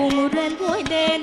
cùng rên vui đến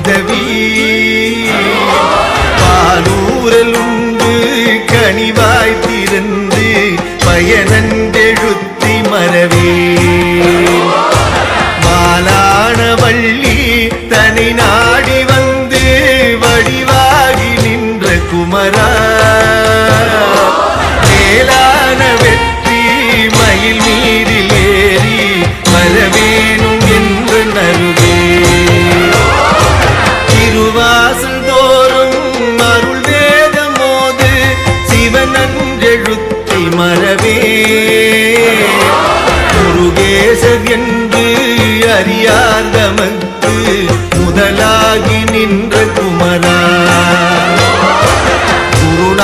அமுதவி பாலூரல் உண்டு கனிவாய் திறந்து பயனன்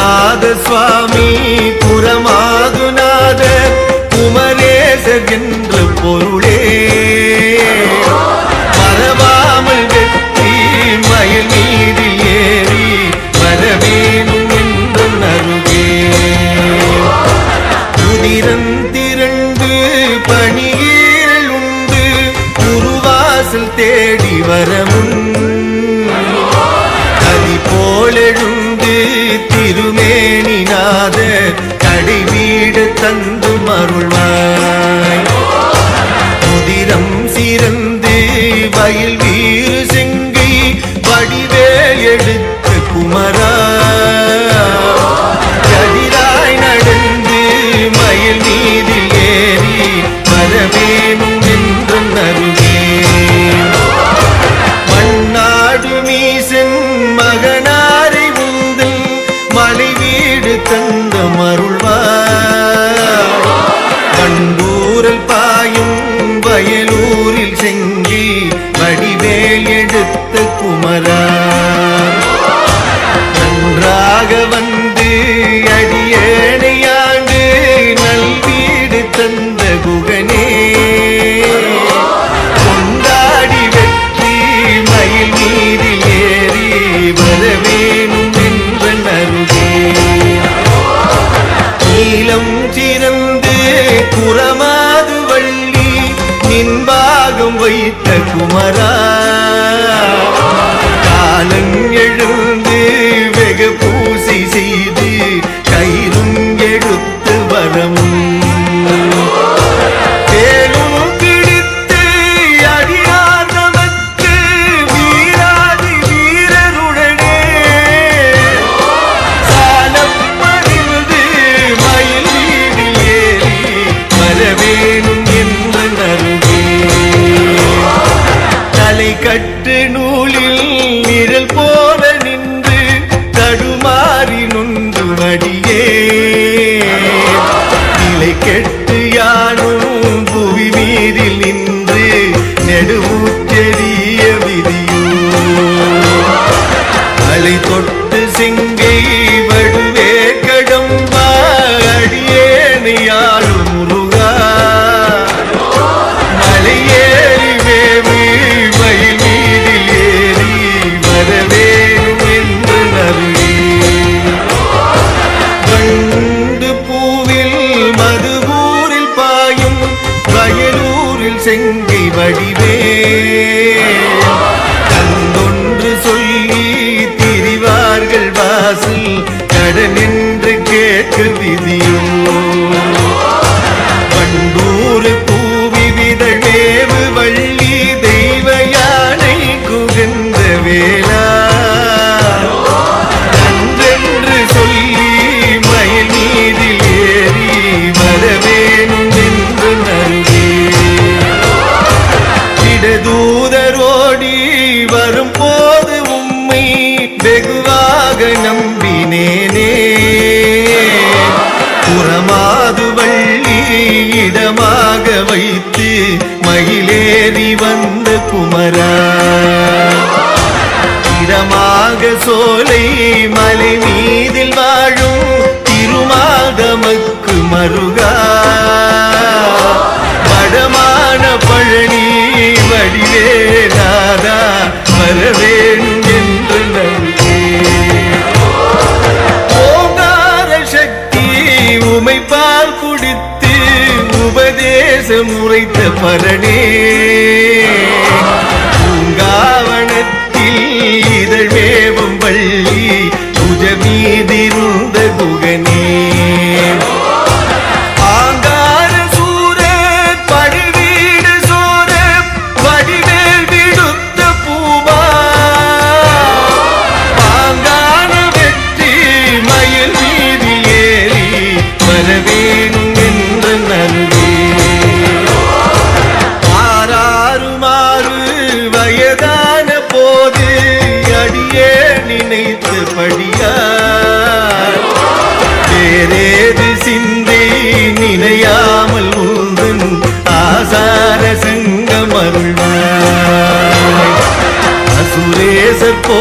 நாத சுவாமி புறமாகுநாத குமரேச என்று பொருளே. திருமேனிநாத கடி வீடு தந்து மருள்வாய். முதிரம் சிறந்து வயல் வீறு செங்கை வடிவேல் எடுத்து குமரா மரா കട്ടിനുള്ളിൽ செங்கை வடிவே. புறமாதுவள்ளி இடமாக வைத்து மகிழேறி வந்த குமரா. இடமாக சோலை மலை மீதில் வாழும் திருமாதமக்கு மருகா. வடமான பழனி வடிவேலாதா வரவேணும் தேசம் உரைத்த பரணே பூங்காவனத்தில் இதழ் வேவம் வள்ளி.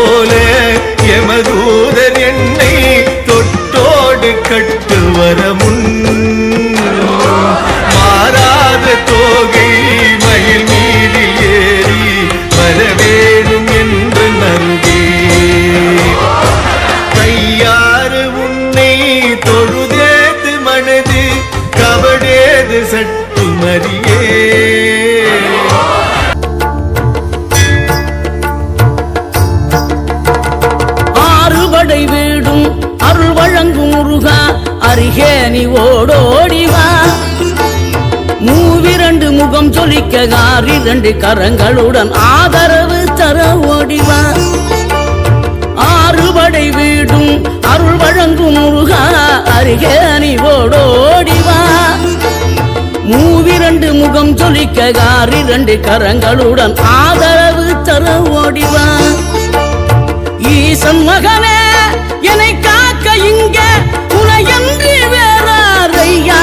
போல எமதூதர் என்னை தொட்டோடு கட்டு வர முன் நீ ஓடோடிவா மூவிரண்டு முகம் ஜொலிக்க காரி ரெண்டு கரங்களுடன் ஆதரவு தர ஓடிவா ஆறுபடை வீடும் அருள் வழங்கும் முருகா அருகே நீ ஓடோடிவா மூவிரண்டு முகம் ஜொலிக்க காரி ரெண்டு கரங்களுடன் ஆதரவு தர ஓடிவா ஈசன் மகனே என்னை காக்க இங்க உனையன்றி ஐயா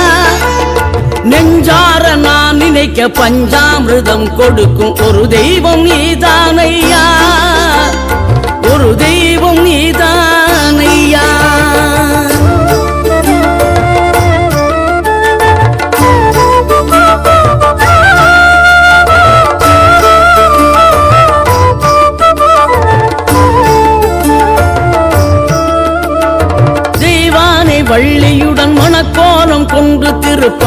நெஞ்சார நான் நினைக்க பஞ்சாமிரதம் கொடுக்கும் ஒரு தெய்வம் நீதான் ஐயா ஒரு தெய்வம் நீதான்.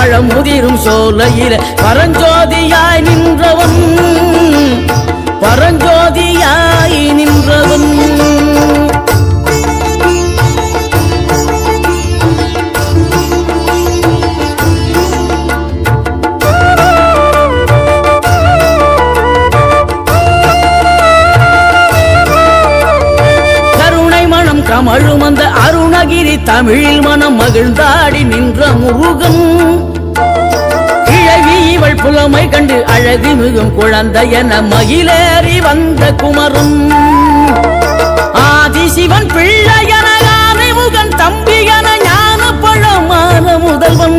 பழமுதிரும் பழம் சோலையில. பரஞ்சோதியாய் நின்றவன் பரஞ்சோதியாய் நின்றவன். கருணை கமழும் அந்த அருணகிரி தமிழில் மனம் மகிழ்ந்தாடி நின்ற முருகன். இவள் புலமை கண்டு அழகு மிகும் குழந்தை என மகிழேறி வந்த குமரும். ஆதி சிவன் பிள்ளையன யானை முகன் தம்பி என ஞான பழமான முதல்வன்.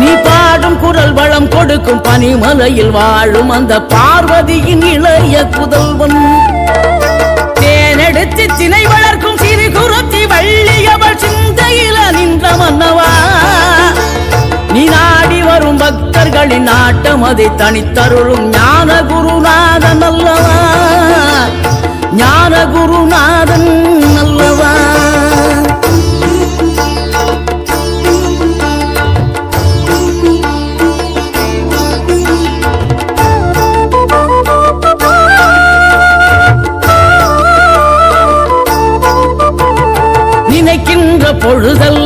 நீ பாடும் குரல் வளம் கொடுக்கும் பனிமலையில் வாழும் அந்த பார்வதியின் இளைய புதல்வன். தேனெடுத்து திணை வளர்க்கும் சிறு குருத்தி வள்ளியவள் சிந்தையில நின்ற மன்னவன். பக்தர்களின் நாட்டம் அதை தனித்தருளும் ஞான குருநாதன் அல்லவா? ஞான குருநாதன் அல்லவா? நினைக்கின்ற பொழுதல்ல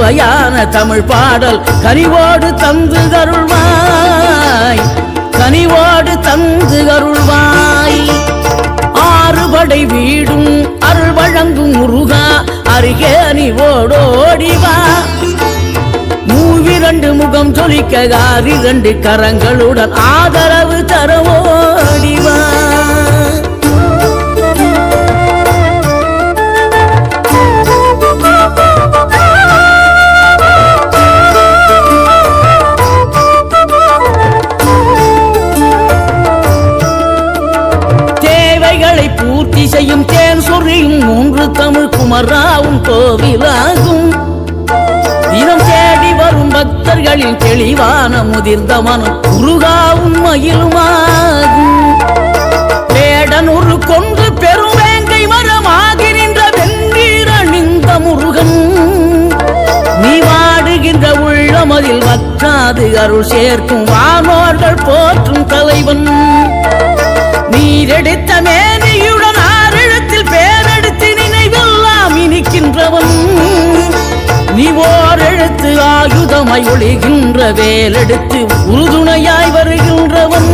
சுவையான தமிழ் பாடல் கனிவோடு தந்து அருள்வாய். கனிவோடு தந்து அருள்வாய். ஆறுபடை வீடும் அருள் வழங்கும் முருகா அருகே நீ ஓடோடி மூவிரண்டு முகம் ஜொலிக்க காரி கரங்களுடன் ஆதரவு தரவோடிவா இசையும் தேன் சொறியும் மூன்று தமிழ் குமராவும் கோவிலாகும். இனம் தேடி வரும் பக்தர்களின் தெளிவான முதிர்ந்த மனம் குருகாவும் மயிலுமாகும். வேடன் ஒரு கொண்டு பெரும் வேங்கை மரமாகி நின்ற வெண்ணீர் அணிந்த முருகன். நீ வாடுகின்ற உள்ளமதில் வற்றாது அருள் சேர்க்கும் வானோர்கள் போற்றும் தலைவன். நீரெடுத்த மேனியுடன் பேரெடுத்து நீ ஓர் எழுத்து ஆயுதமாய் ஒழிகின்ற வேலெடுத்து உறுதுணையாய் வருகின்றவன்.